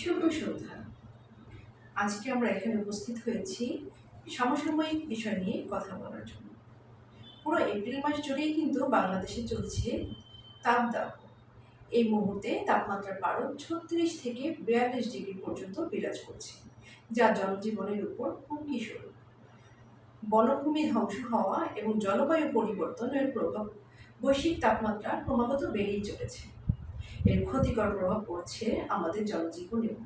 শুভ সন্ধ্যা। আজকে আমরা এখানে উপস্থিত হয়েছি সমসাময়িক বিষয় নিয়ে কথা বলার জন্য। পুরো এপ্রিল মাস জুড়েই কিন্তু বাংলাদেশে চলছে তাপদাহ। এই মুহূর্তে তাপমাত্রার পারদ ছত্রিশ থেকে বিয়াল্লিশ ডিগ্রি পর্যন্ত বিরাজ করছে, যা জনজীবনের উপর হুমকি স্বরূপ। বনভূমি ধ্বংস হওয়া এবং জলবায়ু পরিবর্তনের প্রভাব বৈশ্বিক তাপমাত্রা ক্রমাগত বেড়েই চলেছে। এর ক্ষতিকর প্রভাব পড়ছে আমাদের জনজীবনেও।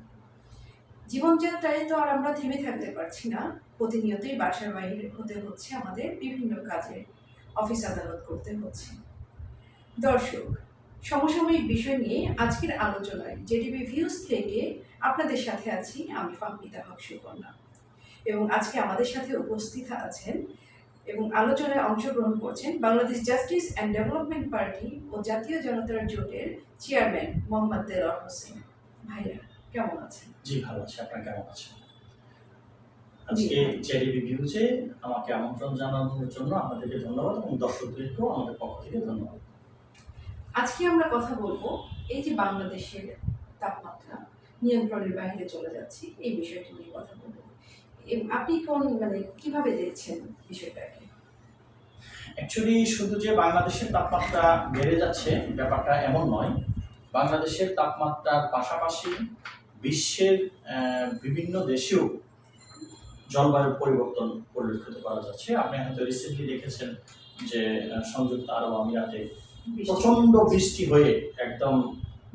জীবনযাত্রায় তো আর আমরা থেমে থাকতে পারছি না। প্রতিনিয়তই বাসার বাইরে হতে হচ্ছে আমাদের বিভিন্ন কাজে। অফিস আদালত করতে হচ্ছে। দর্শক, সমসাময়িক বিষয় নিয়ে আজকের আলোচনায় জেডিবি ভিউজ থেকে আপনাদের সাথে আছি আমি ফাহমিদা হক সুকন্যা এবং আজকে আমাদের সাথে উপস্থিত আছেন এবং আলোচনায় অংশগ্রহণ করছেন Bangladesh justice and development party ও জাতীয় জনতার জোটের চেয়ারম্যান মোহাম্মদ দেলার হোসেন। ভাইয়া কেমন আছেন? জি ভালো আছি। আপনার কেমন আছেন? আজকে জেডি রিভিউতে আমাকে আমন্ত্রণ জানানোর জন্য আপনাদেরকে ধন্যবাদ এবং দর্শকদেরকেও আমাদের পক্ষ থেকে ধন্যবাদ। আজকে আমরা কথা বলব এই যে বাংলাদেশের তাপমাত্রা নিয়ন্ত্রণের বাইরে চলে যাচ্ছে এই বিষয়টি নিয়ে কথা বলব। আপনি কোন মানে কীভাবে দেখছেন বিষয়টাকে? অ্যাকচুয়ালি শুধু যে বাংলাদেশের তাপমাত্রা বেড়ে যাচ্ছে ব্যাপারটা এমন নয়। বাংলাদেশের তাপমাত্রার পাশাপাশি বিশ্বের বিভিন্ন দেশেও জলবায়ু পরিবর্তন পরিলক্ষিত করা যাচ্ছে। আপনি হয়তো রিসেন্টলি দেখেছেন যে সংযুক্ত আরব আমিরাতে প্রচণ্ড বৃষ্টি হয়ে একদম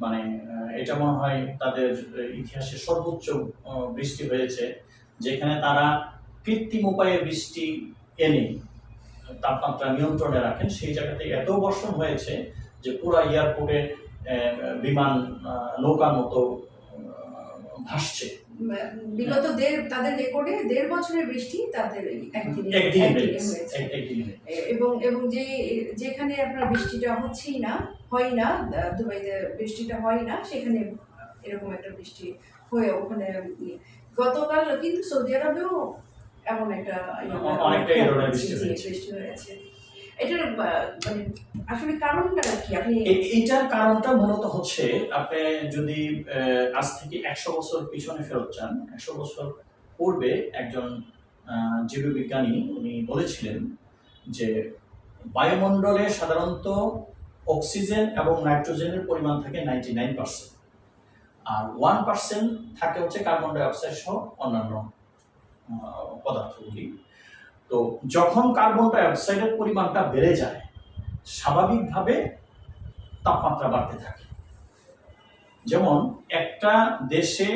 মানে এটা মনে হয় তাদের ইতিহাসে সর্বোচ্চ বৃষ্টি হয়েছে। যেখানে তারা কৃত্রিম উপায়ে বৃষ্টি এনে তাপমাত্রা নিয়ন্ত্রণে রাখেন সেই জায়গাতে এত বর্ষণ হয়েছে যে পুরো এয়ারপোর্টে বিমান নৌকার মতো ভাসছে। বিগত দেড় তাদের রেকর্ডে দেড় বছরের বৃষ্টি তাদের একদিনে এবং এবং যে যেখানে আপনার বৃষ্টিটা হচ্ছেই না হয় না দুবাইতে বৃষ্টিটা হয় না সেখানে এরকম একটা বৃষ্টি হয়ে ওখানে। গতকাল কিন্তু সৌদি আরবেও এমন একটা ইয়ে বৃষ্টি জি, হয়েছে। এটার মানে আসলে কারণটা কি? আপনি এইটার কারণটা মূলত হচ্ছে আপনি যদি আজ থেকে একশো বছর পিছনে ফেরত যান একশো বছর পূর্বে একজন জীববিজ্ঞানী উনি বলেছিলেন যে বায়ুমণ্ডলে সাধারণত অক্সিজেন এবং নাইট্রোজেনের পরিমাণ থাকে নাইনটি নাইন পার্সেন্ট। আর ওয়ান পার্সেন্ট থাকে হচ্ছে কার্বন ডাইঅক্সাইড সহ অন্যান্য পদার্থগুলি। তো যখন কার্বন ডাইঅক্সাইডের পরিমাণটা বেড়ে যায়, স্বাভাবিকভাবে তাপমাত্রা বাড়তে থাকে। যেমন একটা দেশে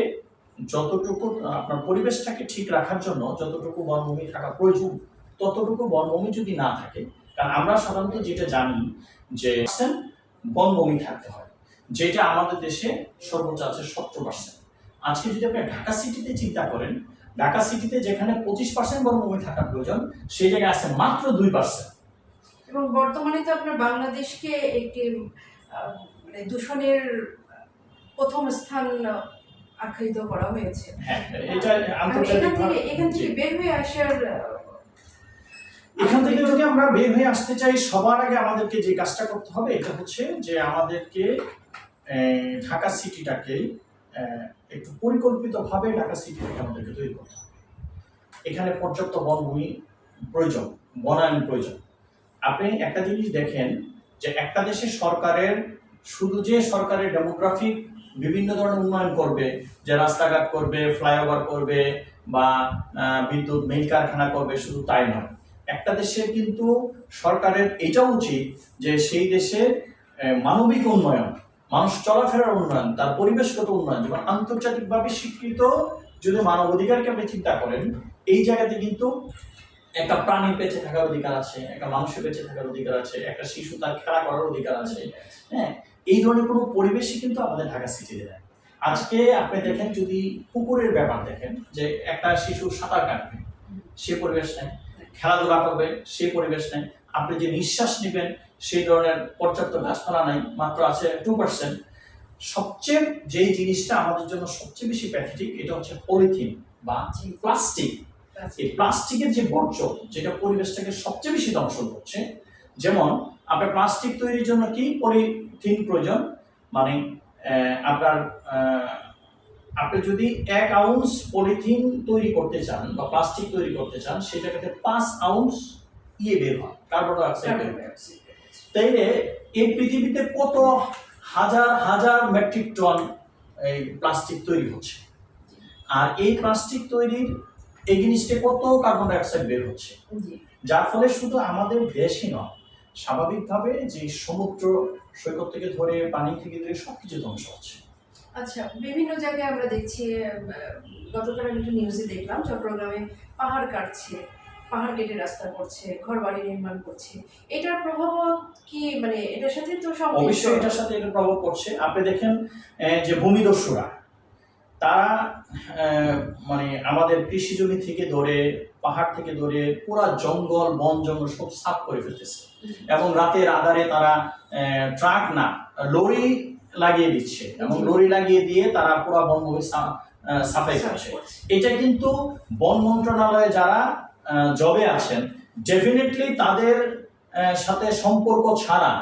যতটুকু, আপনার পরিবেশটাকে ঠিক রাখার জন্য যতটুকু বনভূমি থাকা প্রয়োজন, ততটুকু বনভূমি যদি না থাকে, কারণ আমরা সাধারণত যেটা জানি যে বনভূমি থাকতে হয়। যেটা আমাদের দেশে সর্বোচ্চ আছে সত্তর পার্সেন্ট আজকে যদি আপনি ঢাকা সিটিতে চিন্তা করেন ঢাকা সিটিতে যেখানে পঁচিশ পার্সেন্ট বনভূমি থাকা প্রয়োজন সেই জায়গায় আছে মাত্র দুই পার্সেন্ট এবং বর্তমানে তো আপনার বাংলাদেশকে একটি মানে দূষণের প্রথম স্থান আখ্যায়িত করা হয়েছে। হ্যাঁ এখান থেকে বের হয়ে আসার এখান থেকে যদি আমরা বের হয়ে আসতে চাই সবার আগে আমাদেরকে যে কাজটা করতে হবে এটা হচ্ছে যে আমাদেরকে ঢাকা সিটিটাকে একটু পরিকল্পিতভাবে ঢাকা সিটিটাকে আমাদেরকে তৈরি করতে হবে। এখানে পর্যাপ্ত বনভূমি প্রয়োজন, বনায়ন প্রয়োজন। আপনি একটা জিনিস দেখেন যে একটা দেশে সরকারের, শুধু যে সরকারের ডেমোগ্রাফিক বিভিন্ন ধরনের উন্নয়ন করবে, যে রাস্তাঘাট করবে ফ্লাইওভার করবে বা বিদ্যুৎ মিল কারখানা করবে, শুধু তাই নয়। একটা দেশের কিন্তু সরকারের এটা উচিত যে সেই দেশের মানবিক উন্নয়ন মানুষ চলাফেরার উন্নয়ন, তার পরিবেশগত উন্নয়ন যেমন আন্তর্জাতিকভাবে স্বীকৃত যদি মানবাধিকারকে আপনি চিন্তা করেন, এই জায়গাতে কিন্তু একটা প্রাণী বেঁচে থাকার অধিকার আছে, একটা মানুষের বেঁচে থাকার অধিকার আছে, একটা শিশু তার খেলা করার অধিকার আছে হ্যাঁ? এই ধরনের কোনো পরিবেশই কিন্তু আমাদের ঢাকা সিটিতে নেই। আজকে আপনি দেখেন, যদি পুকুরের ব্যাপার দেখেন, যে একটা শিশু সাঁতার কাটবে, সে পরিবেশ নেই, খেলাধুলা করবে, সে পরিবেশ নেই, আপনি যে নিঃশ্বাস নেবেন সেই ধরনের পর্যাপ্ত গাছপালা নাই মাত্র আছে টু পার্সেন্ট সবচেয়ে যেই জিনিসটা আমাদের জন্য সবচেয়ে বেশি প্যাথেটিক এটা হচ্ছে পলিথিন বা প্লাস্টিক এই প্লাস্টিকের যে বর্জ্য যেটা পরিবেশটাকে সবচেয়ে বেশি দংশন করছে যেমন আপনার প্লাস্টিক তৈরির জন্য কি পলিথিন প্রয়োজন? মানে আপনার আপনি যদি এক আউন্স পলিথিন তৈরি করতে চান বা প্লাস্টিক তৈরি করতে চান সেটাকে পাঁচ আউন্স ইয়ে বের হয় কার্বন ডাইঅক্সাইড বের হয়। তাইলে এই পৃথিবীতে কত হাজার হাজার মেট্রিক টন এই প্লাস্টিক তৈরি হচ্ছে? আর এই প্লাস্টিক তৈরির এগেনিস্টে কত কার্বন ডাইঅক্সাইড বের হচ্ছে? যার ফলে শুধু আমাদের দেশই নয় স্বাভাবিকভাবে যে সমুদ্র সৈকত থেকে ধরে পানি থেকে ধরে সব কিছু ধ্বংস হচ্ছে। আচ্ছা বিভিন্ন জায়গায় আমরা দেখছি গতকাল আমি একটা নিউজে দেখলাম চট্টগ্রামে পাহাড় কাটছে। পাহাড় কেটে রাস্তা করছে ঘর বাড়ি নির্মাণ করছে। এটার প্রভাব কি মানে এটার সাথে তো সম্পৃক্ত? অবশ্যই এটার সাথে এটা প্রভাব পড়ছে। আপনি দেখেন যে ভূমিদস্যুরা তারা মানে আমাদের কৃষি জমি থেকে ধরে পাহাড় থেকে ধরে পুরা জঙ্গল বন জঙ্গল সব সাফ করে ফেলতেছে। এবং রাতের আধারে তারা ট্রাক না লরি লাগিয়ে দিচ্ছে। এবং লরি লাগিয়ে দিয়ে তারা পুরা বনভূমি সাফাই করছে। এটা কিন্তু বন মন্ত্রণালয়ে যারা জবে আছেন ডেফিনেটলি তাদের সাথে সম্পর্ক ছাড়া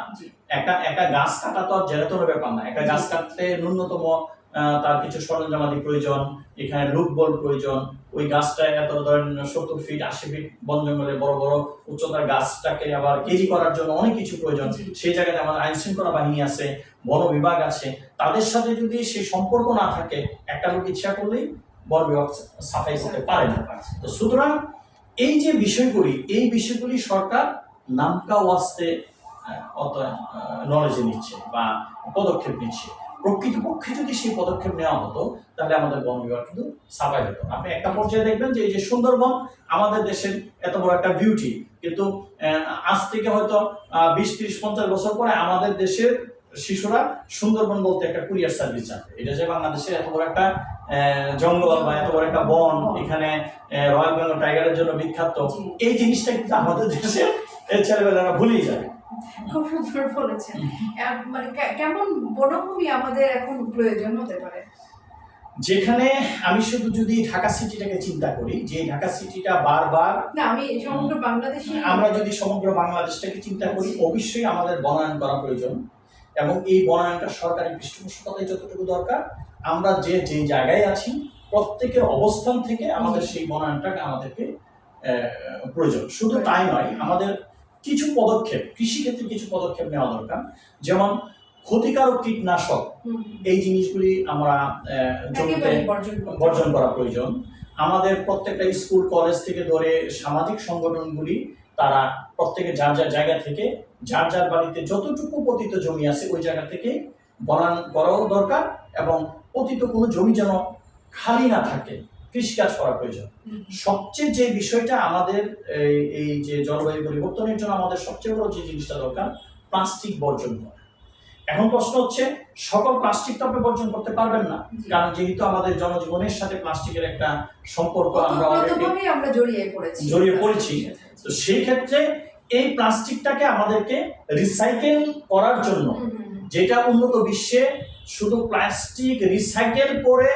একটা একটা গাছ কাটা তো আর জেনেতনের ব্যাপার না। একটা গাছ কাটতে ন্যূনতম তার কিছু সরঞ্জামাদি প্রয়োজন এখানে লুক বল প্রয়োজন ওই গাছটা এত ধরেন সত্তর ফিট আশি ফিট বন জঙ্গলে বড় বড় উচ্চতার গাছটাকে আবার কেজি করার জন্য অনেক কিছু প্রয়োজন। সেই জায়গাতে আমাদের আইন শৃঙ্খলা বাহিনী আছে বন বিভাগ আছে। তাদের সাথে যদি সেই সম্পর্ক না থাকে একটা লোক ইচ্ছা করলেই বন বিভাগ সাফাই করতে পারে না। তো সুতরাং এই যে বিষয়গুলি, এই বিষয়গুলি সরকার নামকা ওয়াস্তে নলেজে নিচ্ছে বা পদক্ষেপ নিচ্ছে। প্রকৃতপক্ষে যদি সেই পদক্ষেপ নেওয়া হতো, তাহলে আমাদের বন বিভাগ কিন্তু সাফাই হতো। আপনি একটা পর্যায়ে দেখবেন যে এই যে সুন্দরবন, আমাদের দেশের এত বড় একটা বিউটি কিন্তু আজ থেকে হয়তো বিশ, ত্রিশ, পঞ্চাশ বছর পরে আমাদের দেশের শিশুরা সুন্দরবন বলতে একটা কুরিয়ার সার্ভিস জানবে এটা যে বাংলাদেশের এত বড় একটা জঙ্গল বা এত বড় একটা বন এখানে রয়্যাল বেঙ্গল টাইগারের জন্য বিখ্যাত এই জিনিসটা কিন্তু আমাদের দেশে ছেলেবেলারা ভুলেই যাবে। খুব সুন্দর বলেছেন। মানে কেমন বনভূমি আমাদের এখন প্রয়োজন হতে পারে? যেখানে আমি শুধু যদি ঢাকা সিটিটাকে চিন্তা করি যে ঢাকা সিটিটা বারবার না আমি সমগ্র বাংলাদেশে আমরা যদি সমগ্র বাংলাদেশটাকে চিন্তা করি অবশ্যই আমাদের বনায়ন করা প্রয়োজন। এবং এই বনায়নটা সরকারি পৃষ্ঠপোষকতায় যতটুকু দরকার আমরা যে যে জায়গায় আছি প্রত্যেকের অবস্থান থেকে আমাদের সেই বনায়নটাকে আমাদেরকে প্রয়োজন। শুধু তাই নয় আমাদের কিছু পদক্ষেপ কৃষিক্ষেত্রে কিছু পদক্ষেপ নেওয়া দরকার। যেমন ক্ষতিকারক কীটনাশক এই জিনিসগুলি আমরা জমিতে বর্জন করা প্রয়োজন। আমাদের প্রত্যেকটা স্কুল কলেজ থেকে ধরে সামাজিক সংগঠনগুলি তারা প্রত্যেকে যার যার জায়গা থেকে যার যার বাড়িতে যতটুকু পতিত জমি আছে ওই জায়গা থেকে বনান করাও দরকার এবং পতিত কোনো জমি যেন খালি না থাকে কৃষিকাজ করা প্রয়োজন। সবচেয়ে যে বিষয়টা আমাদের এই এই যে জলবায়ু পরিবর্তনের জন্য আমাদের সবচেয়ে বড় যে জিনিসটা দরকার প্লাস্টিক বর্জন করা। এখন প্রশ্ন হচ্ছে সকল প্লাস্টিক তো আপনি বর্জন করতে পারবেন না। কারণ যেহেতু আমাদের জনজীবনের সাথে প্লাস্টিকের একটা সম্পর্ক আমরা অলরেডি আমরা জড়িয়ে পড়েছি। জড়িয়ে পড়েছি। তো সেই ক্ষেত্রে এই প্লাস্টিকটাকে আমাদেরকে রিসাইকেল করার জন্য। যেটা উন্নত বিশ্বে শুধু প্লাস্টিক রিসাইকেল করে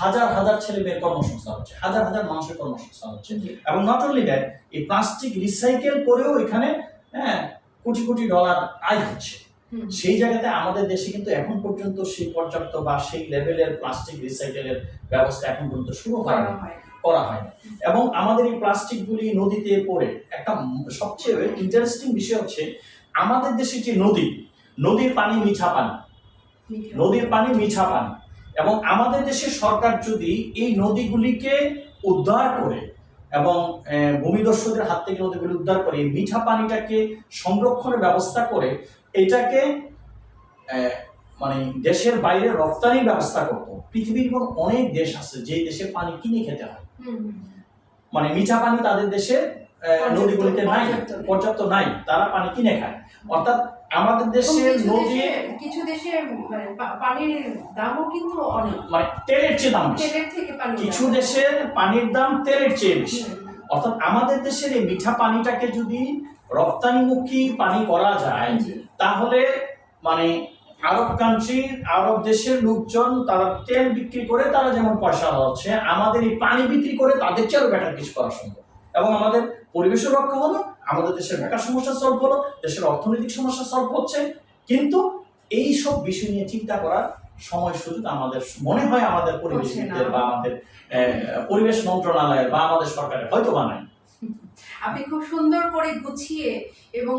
হাজার হাজার ছেলে মেয়ের কর্মসংস্থান হচ্ছে হাজার হাজার মানুষের কর্মসংস্থান হচ্ছে। এবং নট অনলি দ্যাট এই প্লাস্টিক রিসাইকেল করেও এখানে হ্যাঁ কোটি কোটি ডলার আয় হচ্ছে। সেই জায়গাতে আমাদের দেশে কিন্তু এখন পর্যন্ত সেই পর্যাপ্ত বা সেই লেভেলের প্লাস্টিক রিসাইকেলের ব্যবস্থা এখন পর্যন্ত শুরু হয় করা হয় এবং আমাদের এই প্লাস্টিকগুলি নদীতে পড়ে একটা সবচেয়ে ইন্টারেস্টিং বিষয় হচ্ছে আমাদের দেশে যে নদী নদীর পানি মিঠা পানি নদীর পানি মিঠা পানি। এবং আমাদের দেশের সরকার যদি এই নদীগুলিকে উদ্ধার করে এবং ভূমিদস্যুদের হাত থেকে নদীগুলি উদ্ধার করে মিঠা পানিটাকে সংরক্ষণের ব্যবস্থা করে এটাকে মানে দেশের বাইরে রপ্তানির ব্যবস্থা করতো। পৃথিবীর এমন অনেক দেশ আছে যে দেশে পানি কিনে খেতে হয়। মানে মিঠা পানি তাদের দেশে নদীগুলিতে নাই পর্যাপ্ত নাই। তারা পানি কিনে খায়। অর্থাৎ আমাদের দেশের নদী কিছু দেশে মানে পানির দামও কিন্তু অনেক। মানে তেলের চেয়ে দাম তেলের থেকে পানি কিছু দেশের পানির দাম তেলের চেয়ে বেশি। অর্থাৎ আমাদের দেশের এই মিঠা পানিটাকে যদি রপ্তানিমুখী পানি করা যায়। তাহলে মানে আরব কান্ট্রি আরব দেশের লোকজন তারা তেল বিক্রি করে তারা যেমন পয়সা হচ্ছে আমাদের এই পানি বিক্রি করে তাদের চেয়েও বেটার কিছু করা সম্ভব। এবং আমাদের পরিবেশের রক্ষা হলো আমাদের দেশের বেকার সমস্যা সলভ হলো দেশের অর্থনৈতিক সমস্যা সলভ হচ্ছে। কিন্তু এই সব বিষয় নিয়ে চিন্তা করার সময় সুযোগ আমাদের মনে হয় আমাদের না। বা আমাদের পরিবেশ মন্ত্রণালয়ের বা আমাদের সরকারের হয়তো বা নাই। আপনি খুব সুন্দর করে গুছিয়ে এবং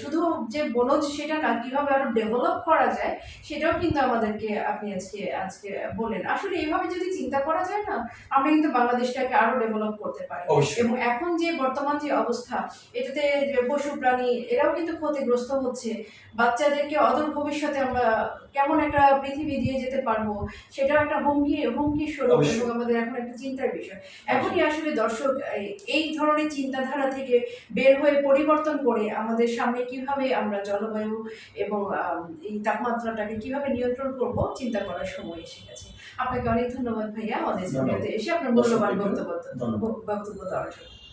শুধু যে বনজ সেটা না কীভাবে আরও ডেভেলপ করা যায় সেটাও কিন্তু আমাদেরকে আপনি আজকে আজকে বলেন আসলে এইভাবে যদি চিন্তা করা যায় না আমরা কিন্তু বাংলাদেশটাকে আরও ডেভেলপ করতে পারি। এবং এখন যে বর্তমান যে অবস্থা এটাতে যে পশু প্রাণী এরাও কিন্তু ক্ষতিগ্রস্ত হচ্ছে। বাচ্চাদেরকে অদূর ভবিষ্যতে আমরা কেমন একটা পৃথিবী দিয়ে যেতে পারব সেটাও একটা হুমকি হুমকি স্বরূপ এবং আমাদের এখন একটা চিন্তার বিষয়। এখনই আসলে দর্শক এই- ধরনের চিন্তাধারা থেকে বের হয়ে পরিবর্তন করে আমাদের সামনে কীভাবে আমরা জলবায়ু এবং এই তাপমাত্রাটাকে কীভাবে নিয়ন্ত্রণ করব চিন্তা করার সময় এসে গেছে। আপনাকে অনেক ধন্যবাদ ভাইয়া। আমাদের এসে আপনার মূল্যবান বক্তব্য বক্তব্য দেওয়ার জন্য।